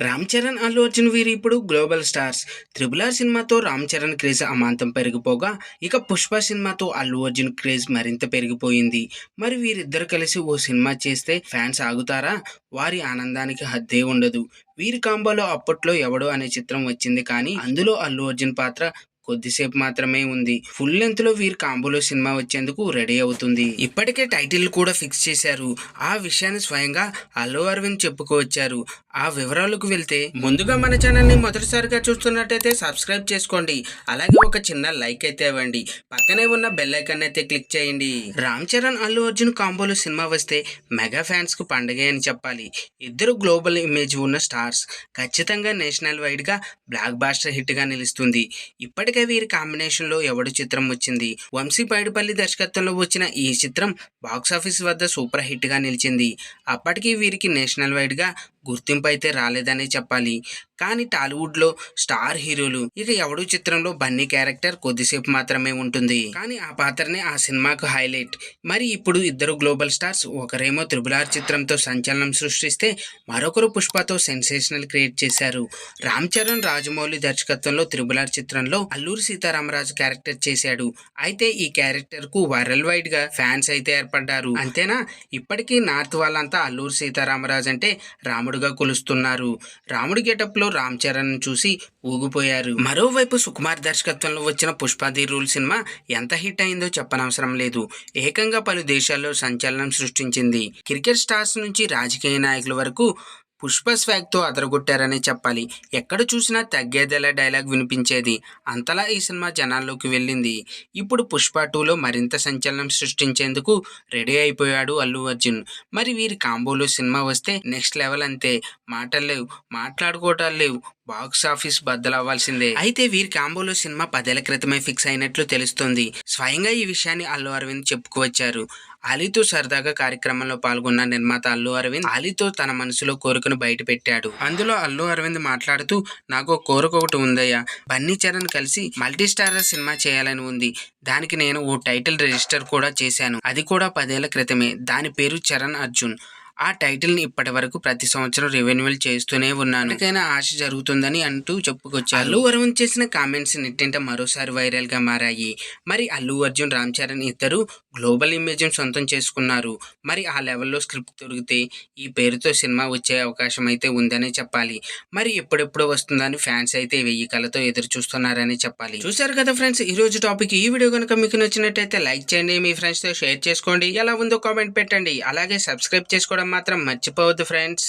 రామ్ చరణ్ అల్లు అర్జున్ వీరు ఇప్పుడు global stars. Triple R సినిమాతో రామ్ చరణ్ క్రేజ్ అమాంతం పెరిగిపోగా ఇక పుష్ప సినిమాతో అల్లు అర్జున్ క్రేజ్ మరింత పెరిగిపోయింది. మరి వీరిద్దరు కలిసి ఓ సినిమా చేస్తే ఫ్యాన్స్ ఆగుతారా? వారి ఆనందానికి హద్దే ఉండదు. వీరి కాంబోలో అప్పట్లో ఎవడో అనే చిత్రం వచ్చింది కానీ అందులో అల్లు అర్జున్ పాత్ర కొద్దిసేపు మాత్రమే ఉంది. ఫుల్ లెంత్లో వీరి కాంబోలో సినిమా వచ్చేందుకు రెడీ అవుతుంది. ఇప్పటికే టైటిల్ కూడా ఫిక్స్ చేశారు. ఆ విషయాన్ని స్వయంగా అల్లు అరవింద్ చెప్పుకోవచ్చారు. ఆ వివరాలకు వెళ్తే ముందుగా మన ఛానల్ని మొదటిసారిగా చూస్తున్నట్టయితే సబ్స్క్రైబ్ చేసుకోండి. అలాగే ఒక చిన్న లైక్ అయితే ఇవ్వండి. పక్కనే ఉన్న బెల్ ఐకాన్ అయితే క్లిక్ చేయండి. రామ్ చరణ్ అల్లు అర్జున్ కాంబోలో సినిమా వస్తే మెగా ఫ్యాన్స్కు పండగే అని చెప్పాలి. ఇద్దరు గ్లోబల్ ఇమేజ్ ఉన్న స్టార్స్ ఖచ్చితంగా నేషనల్ వైడ్గా బ్లాక్ బాస్టర్ హిట్గా నిలుస్తుంది. ఇప్పటికే వీరి కాంబినేషన్లో ఎవడు చిత్రం వచ్చింది? వంశీ పైడిపల్లి దర్శకత్వంలో వచ్చిన ఈ చిత్రం బాక్సాఫీస్ వద్ద సూపర్ హిట్గా నిలిచింది. అప్పటికి వీరికి నేషనల్ వైడ్గా గుర్తింపు అయితే రాలేదనే చెప్పాలి. కానీ టాలీవుడ్లో స్టార్ హీరోలు ఇక ఎవడు చిత్రంలో బన్నీ క్యారెక్టర్ కొద్దిసేపు మాత్రమే ఉంటుంది. కానీ ఆ పాత్రనే ఆ సినిమాకు హైలైట్. మరి ఇప్పుడు ఇద్దరు గ్లోబల్ స్టార్స్ ఒకరేమో త్రిబుల్ ఆర్ చిత్రంతో సంచలనం సృష్టిస్తే మరొకరు పుష్పతో సెన్సేషనల్ క్రియేట్ చేశారు. రామ్ చరణ్ రాజమౌళి దర్శకత్వంలో త్రిబుల్ ఆర్ చిత్రంలో అల్లూరి సీతారామరాజు క్యారెక్టర్ చేశాడు. అయితే ఈ క్యారెక్టర్కు వరల్డ్ వైడ్గా ఫ్యాన్స్ అయితే ఏర్పడ్డారు. అంతేనా? ఇప్పటికీ నార్త్ వాళ్ళంతా అల్లూరి సీతారామరాజు అంటే రాముడు రాముడుగా కొలుస్తున్నారు. రాముడి గెటప్లో రామ్ చరణ్ చూసి ఊగిపోయారు. మరోవైపు సుకుమార్ దర్శకత్వంలో వచ్చిన పుష్పాది రూల్ సినిమా ఎంత హిట్ అయిందో చెప్పనవసరం లేదు. ఏకంగా పలు దేశాల్లో సంచలనం సృష్టించింది. క్రికెట్ స్టార్స్ నుంచి రాజకీయ నాయకుల వరకు పుష్ప స్వాగ్తో అదరగొట్టారనే చెప్పాలి. ఎక్కడ చూసినా తగ్గేదేలా డైలాగ్ వినిపించేది. అంతలా ఈ సినిమా జనాల్లోకి వెళ్ళింది. ఇప్పుడు పుష్ప టూలో మరింత సంచలనం సృష్టించేందుకు రెడీ అయిపోయాడు అల్లు అర్జున్. మరి వీరి కాంబోలో సినిమా వస్తే నెక్స్ట్ లెవెల్ అంతే. మాటలు లేవు మాట్లాడుకోవటాలు లేవు. బాక్స్ ఆఫీస్ బద్దలవ్వాల్సిందే. అయితే వీరి కాంబోలో సినిమా పదేళ్ళ క్రితమే ఫిక్స్ అయినట్లు తెలుస్తోంది. స్వయంగా ఈ విషయాన్ని అల్లు అరవింద్ చెప్పుకువచ్చారు. అలీతో సరదాగా కార్యక్రమంలో పాల్గొన్న నిర్మాత అల్లు అరవింద్ అలీతో తన మనసులో కోరికను బయట పెట్టాడు. అందులో అల్లు అరవింద్ మాట్లాడుతూ నాకు ఒక కోరిక ఒకటి ఉందయ్యా. బన్నీ చరణ్ కలిసి మల్టీస్టారర్ సినిమా చేయాలని ఉంది. దానికి నేను ఓ టైటిల్ రిజిస్టర్ కూడా చేశాను. అది కూడా పదేళ్ళ క్రితమే. దాని పేరు చరణ్ అర్జున్. ఆ టైటిల్ని ఇప్పటి వరకు ప్రతి సంవత్సరం రెవెన్యూవల్ చేస్తూనే ఉన్నాను. ఎక్కడికైనా ఆశ జరుగుతుందని అంటూ చెప్పుకొచ్చారు. అల్లు చేసిన కామెంట్స్ నెట్టింట మరోసారి వైరల్గా మారాయి. మరి అల్లు అర్జున్ రామ్ చరణ్ ఇద్దరు గ్లోబల్ ఇమేజ్ సొంతం చేసుకున్నారు. మరి ఆ లెవెల్లో స్క్రిప్ట్ దొరికితే ఈ పేరుతో సినిమా వచ్చే అవకాశం అయితే ఉందనే చెప్పాలి. మరి ఎప్పుడెప్పుడు వస్తుందని ఫ్యాన్స్ అయితే వెయ్యి కళ్ళతో ఎదురు చూస్తున్నారని చెప్పాలి. చూసారు కదా ఫ్రెండ్స్ ఈ రోజు టాపిక్. ఈ వీడియో కనుక మీకు నచ్చినట్టయితే లైక్ చేయండి మీ ఫ్రెండ్స్తో షేర్ చేసుకోండి. ఎలా ఉందో కామెంట్ పెట్టండి. అలాగే సబ్స్క్రైబ్ చేసుకోవడం మాత్రం మర్చిపోవద్దు ఫ్రెండ్స్